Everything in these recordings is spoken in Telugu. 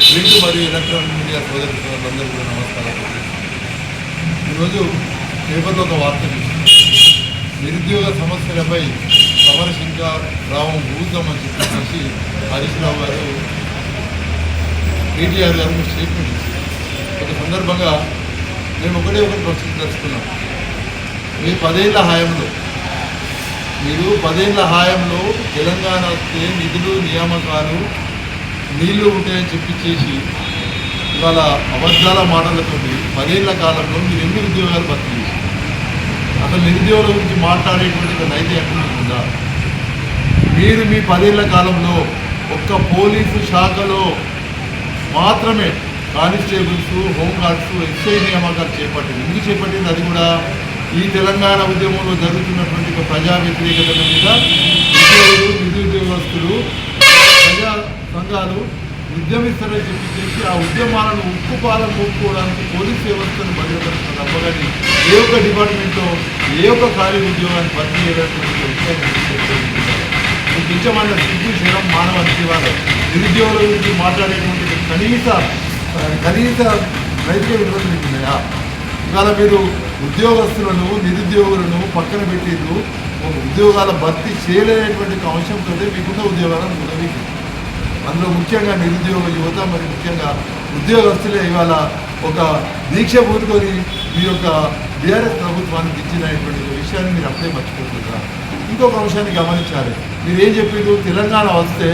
ప్రింట్ మరియు ఎలక్ట్రానిక్ మీడియా సోదరి సోదరులందరూ కూడా నమస్కారం ఈరోజు పేపర్లో ఒక వార్త నిరుద్యోగ సమస్యలపై సమరశంక రావం అని చెప్పేసి హరీష్ రావు గారు కేటీఆర్ గారు స్టేట్మెంట్ ఇచ్చారు. ఒక సందర్భంగా మేము ఒకటే ఒకటి ప్రశ్నించుకున్నాం మీ పదేళ్ళ హాయంలో మీరు పదేళ్ళ హాయంలో తెలంగాణ వస్తే నిధులు నియామకాలు నీళ్ళు ఉంటాయని చెప్పి చేసి ఇవాళ అబద్ధాల మాటలతో పదేళ్ళ కాలంలో మీరు ఎన్ని ఉద్యోగాలు భర్తీ అసలు నిరుద్యోగుల గురించి మాట్లాడేటువంటి ఒక నైతికత ఉందా? మీరు మీ పదేళ్ళ కాలంలో ఒక్క పోలీసు శాఖలో మాత్రమే కానిస్టేబుల్స్ హోంగార్డ్స్ ఎస్ఐ నియామకాలు చేపట్టింది. ఎందుకు చేపట్టింది అది కూడా? ఈ తెలంగాణ ఉద్యమంలో జరుగుతున్నటువంటి ఒక ప్రజా వ్యతిరేకతల మీద ఉద్యోగులు నిరుద్యోగస్తులు ప్రజా సంఘాలు ఉద్యమిస్తారని చెప్పి చేసి ఆ ఉద్యమాలను ఉక్కుపాలను పోసుకోవడానికి పోలీస్ వ్యవస్థను భద్రపరుస్తున్న తప్పగని ఏ ఒక్క డిపార్ట్మెంట్లో ఏ ఒక్క ఖాళీ ఉద్యోగాన్ని భర్తీ చేయడానికి నిజమైన సిగ్గు శరం మానవ జీవాలు నిరుద్యోగుల గురించి మాట్లాడేటువంటి కనీస కనీస నైతిక విలువలు ఉన్నాయా ఇవాళ మీరు ఉద్యోగస్తులను నిరుద్యోగులను పక్కన పెట్టిండ్రు ఉద్యోగాల భర్తీ చేయలేనటువంటి అంశం అంశంతో మీకున్న ఉద్యోగాలను గురవీకి అందులో ముఖ్యంగా నిరుద్యోగ యువత మరి ముఖ్యంగా ఉద్యోగస్తులే ఇవాళ ఒక దీక్ష పూనుకొని మీ యొక్క బీఆర్ఎస్ ప్రభుత్వానికి ఇచ్చినటువంటి విషయాన్ని మీరు అప్పుడే మర్చిపోతున్నారు. ఇంకొక అంశాన్ని గమనించాలి. మీరు ఏం చెప్పారు తెలంగాణ వస్తే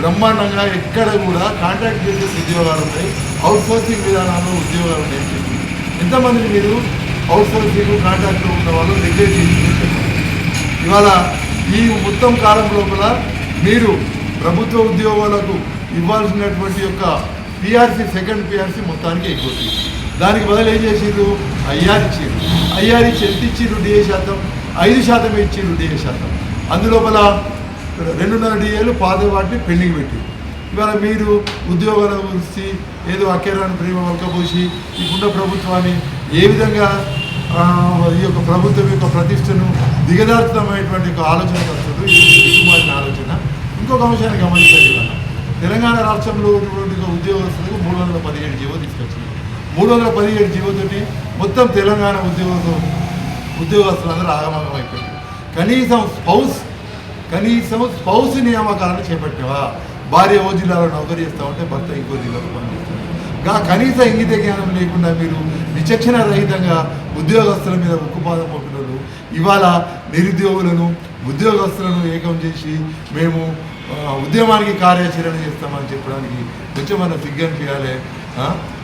బ్రహ్మాండంగా ఎక్కడ కూడా కాంట్రాక్ట్ బేసిస్ ఉద్యోగాలు ఉన్నాయి. అవుట్ సోర్సింగ్ ఉద్యోగాలు ఉన్నాయని చెప్పి ఎంతమందిని మీరు అవుట్ సోర్సింగ్ కాంట్రాక్ట్లో ఉన్న వాళ్ళు నెగ్లెక్ట్ చేసి ఇవాళ ఈ మొత్తం కాలం లోపల మీరు ప్రభుత్వ ఉద్యోగాలకు ఇవ్వాల్సినటువంటి యొక్క పిఆర్సీ సెకండ్ పిఆర్సీ మొత్తానికి అయిపోతుంది. దానికి బదులు ఏం చేసిండ్రు? ఐఆర్ ఇచ్చిండ్రు. ఐఆర్ ఇచ్చి ఎంత ఇచ్చిండ్రు డిఏ శాతం? ఐదు శాతం ఇచ్చిండ్రు డిఏ శాతం. అందులోపల రెండున్నర డిఏలు పాత వాటిని పెండింగ్ పెట్టిండ్రు ఇవాళ మీరు ఉద్యోగాల గురించి ఏదో అకేరాన్ని ప్రేమ వలకపోసి ఇప్పుడున్న ప్రభుత్వాన్ని ఏ విధంగా ఈ యొక్క ప్రభుత్వం యొక్క ప్రతిష్టను దిగదార్చుతామైనటువంటి ఒక ఆలోచన వస్తుంది ఇది ఆలోచన. ఇంకొక అంశాన్ని గమనించాలి ఇవాళ. తెలంగాణ రాష్ట్రంలో ఉన్నటువంటి ఉద్యోగస్తులకు మూడు వందల పదిహేడు జీవో తీసుకొచ్చింది. మూడు వందల పదిహేడు జీవోతోటి మొత్తం తెలంగాణ ఉద్యోగ ఉద్యోగస్తులందరూ ఆగమాగం అయిపోయింది కనీసం స్పౌస్ కనీసం స్పౌస్ నియామకాలను చేపట్టేవా భార్య ఓ జిల్లాలో నౌకరీ చేస్తా ఉంటే భర్త ఇంకో జిల్లాలో పనిచేస్తుంది గా కనీస ఇంగిత జ్ఞానం లేకుండా మీరు విచక్షణ రహితంగా ఉద్యోగస్తుల మీద ఉక్కుపాదం పంపినోళ్ళు ఇవాళ నిరుద్యోగులను ఉద్యోగస్తులను ఏకం చేసి మేము ఉద్యమానికి కార్యాచరణ చేస్తామని చెప్పడానికి కొంచెం మన సిగ్గనిపించాలి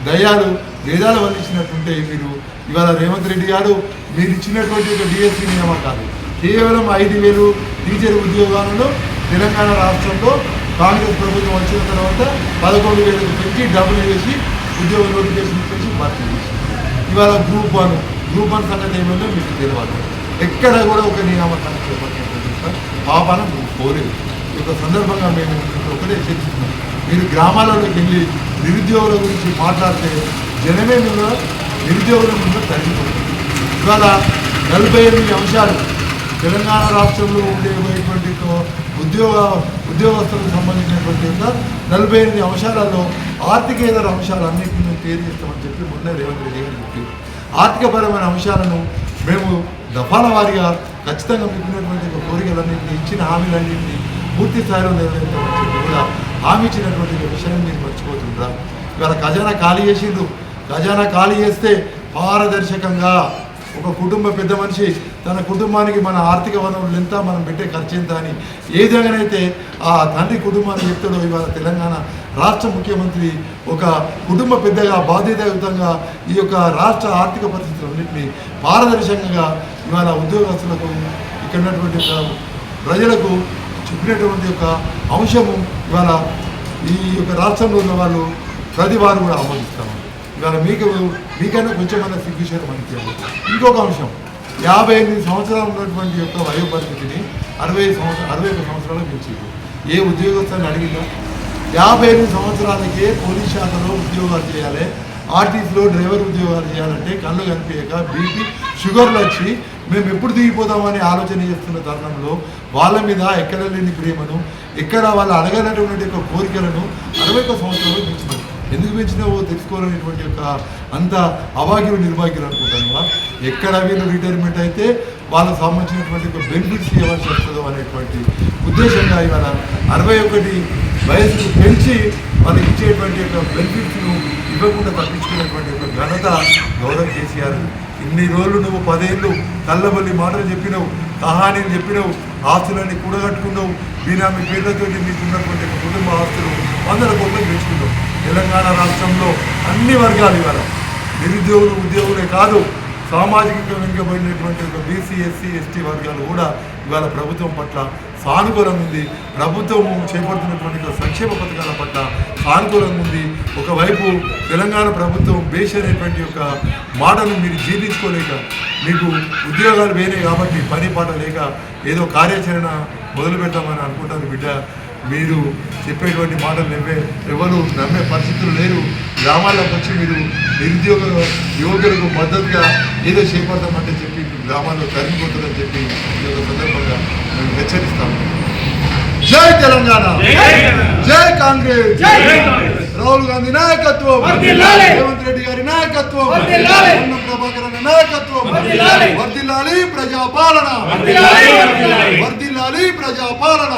దయాలు వేదాలు వల్లించినట్టుంటే మీరు ఇవాళ రేవంత్ రెడ్డి గారు మీరు ఇచ్చినటువంటి ఒక డిఎస్సీ నియామకాలు కేవలం ఐదు వేలు టీచర్ ఉద్యోగాలను తెలంగాణ రాష్ట్రంలో కాంగ్రెస్ ప్రభుత్వం వచ్చిన తర్వాత పదకొండు వేలకు పెంచి డబ్బులు వేసి ఉద్యోగ నోటిఫికేషన్ ఇచ్చేసి భర్తీ చేసి ఇవాళ గ్రూప్ వన్. గ్రూప్ వన్ సంగతి ఏమైందో మీకు తెలియదు ఎక్కడ కూడా ఒక నియామకాన్ని చేపట్టినటువంటి పాపన కోలేదు ఈ సందర్భంగా మేము ఒకటే చర్చిస్తున్నాం. మీరు గ్రామాలలోకి వెళ్ళి నిరుద్యోగుల గురించి మాట్లాడితే జనమే మీద నిరుద్యోగుల మీద తగ్గిపోతుంది ఇవాళ నలభై ఎనిమిది అంశాలు తెలంగాణ రాష్ట్రంలో ఉండేటువంటి ఉద్యోగ ఉద్యోగస్తులకు సంబంధించినటువంటి నలభై ఎనిమిది అంశాలలో ఆర్థికేతర అంశాలన్నింటినీ మేము క్లియర్ చేస్తామని చెప్పి మొన్న రేవంత్ రెడ్డి గారు చెప్పి ఆర్థికపరమైన అంశాలను మేము దఫాల వారీగా ఖచ్చితంగా మిగిలినటువంటి కోరికలన్నింటినీ ఇచ్చిన హామీలన్నింటినీ పూర్తి స్థాయిలో నెరవేర్తామని చెప్పి కూడా హామీ ఇచ్చినటువంటి విషయం విషయాన్ని మీరు మర్చిపోతుంటారు ఇవాళ ఖజానా ఖాళీ చేసిండ్రు. ఖజానా ఖాళీ చేస్తే పారదర్శకంగా ఒక కుటుంబ పెద్ద మనిషి తన కుటుంబానికి మన ఆర్థిక వనరులు ఎంత మనం పెట్టే ఖర్చు ఎంత అని ఏ విధంగానైతే ఆ తండ్రి కుటుంబాన్ని చెప్తాడో ఇవాళ తెలంగాణ రాష్ట్ర ముఖ్యమంత్రి ఒక కుటుంబ పెద్దగా బాధ్యతాయుతంగా ఈ యొక్క రాష్ట్ర ఆర్థిక పరిస్థితులన్నింటినీ పారదర్శకంగా ఇవాళ ఉద్యోగస్తులకు ఇక్కడ ఉన్నటువంటి ప్రజలకు చెప్పినటువంటి యొక్క అంశము ఇవాళ ఈ యొక్క రాష్ట్రంలో ఉన్న వాళ్ళు ప్రతి వారు కూడా ఆమోదిస్తాము ఇవాళ మీకు మీకైనా కొంచెమైనా సిగ్గుచేయడం మనకి ఇంకొక అంశం యాభై ఎనిమిది సంవత్సరాలు ఉన్నటువంటి యొక్క వయో పరిస్థితిని అరవై సంవత్సరం అరవై ఒక సంవత్సరాలు పెంచింది ఏ ఉద్యోగస్తుని అడిగిందా యాభై ఎనిమిది సంవత్సరాలకే పోలీస్ శాఖలో ఉద్యోగాలు చేయాలి ఆర్టీసీలో డ్రైవర్ ఉద్యోగాలు చేయాలంటే కళ్ళు కనిపించక బీపీ షుగర్లు వచ్చి మేము ఎప్పుడు దిగిపోదామని ఆలోచన చేస్తున్న తరుణంలో వాళ్ళ మీద ఎక్కడ లేని ప్రేమను ఎక్కడ వాళ్ళు అడగనటువంటి యొక్క కోరికలను అరవై ఒక సంవత్సరాలు పెంచినారు ఎందుకు పెంచినావో తెలుసుకోవాలనేటువంటి యొక్క అంత అభాగ్యం నిర్భాగ్యం అనుకుంటాను ఎక్కడ వీళ్ళు రిటైర్మెంట్ అయితే వాళ్ళకు సంబంధించినటువంటి ఒక బెనిఫిట్స్ ఇవ్వాల్సి వస్తుందో అనేటువంటి ఉద్దేశంగా ఇవాళ అరవై ఒకటి వయసు పెంచి వాళ్ళకి ఇచ్చేటువంటి యొక్క బెనిఫిట్స్ను ఇవ్వకుండా తప్పించుకునేటువంటి ఒక ఘనత గౌరవ కేసీఆర్. ఇన్ని రోజులు నువ్వు పదేళ్ళు కళ్ళబల్లి మాటలు చెప్పినావు కహాని చెప్పినావు ఆస్తులన్నీ కూడగట్టుకున్నావు బీనామీ పేర్లతోటి మీకు ఉన్నటువంటి కుటుంబ ఆస్తులు వందల కోట్లు పెంచుకున్నావు. తెలంగాణ రాష్ట్రంలో అన్ని వర్గాలు ఇవాళ నిరుద్యోగులు ఉద్యోగులే కాదు సామాజికంగా వెనుకబడినటువంటి ఒక బీసీ ఎస్సీ ఎస్టీ వర్గాలు కూడా ఇవాళ ప్రభుత్వం పట్ల సానుకూలం ఉంది. ప్రభుత్వం చేపడుతున్నటువంటి సంక్షేమ పథకాల పట్ల సానుకూలంగా ఉంది. ఒకవైపు తెలంగాణ ప్రభుత్వం బేష్ అనేటువంటి ఒక మాటను మీరు జీర్ణించుకోలేక మీకు ఉద్యోగాలు వేరే కాబట్టి పని పాట లేక ఏదో కార్యాచరణ మొదలు పెడతామని అనుకుంటారు బిడ్డ. మీరు చెప్పేటువంటి మాటలు నవ్వే ఎవరు నమ్మే పరిస్థితులు లేరు. గ్రామాల్లోకి వచ్చి మీరు నిరుద్యోగ యువకులకు మద్దతుగా ఏదో చేపడతామంటే చెప్పి గ్రామాల్లో తరిగిపోతుందని చెప్పి ఈ యొక్క సందర్భంగా మేము హెచ్చరిస్తాము. జై తెలంగాణ! జై కాంగ్రెస్. రాహుల్ గాంధీ నాయకత్వం. రేవంత్ రెడ్డి గారి నాయకత్వం! నాయకత్వం. వర్ధిల్లాలి ప్రజాపాలన. వర్ధిల్లాలి ప్రజాపాలన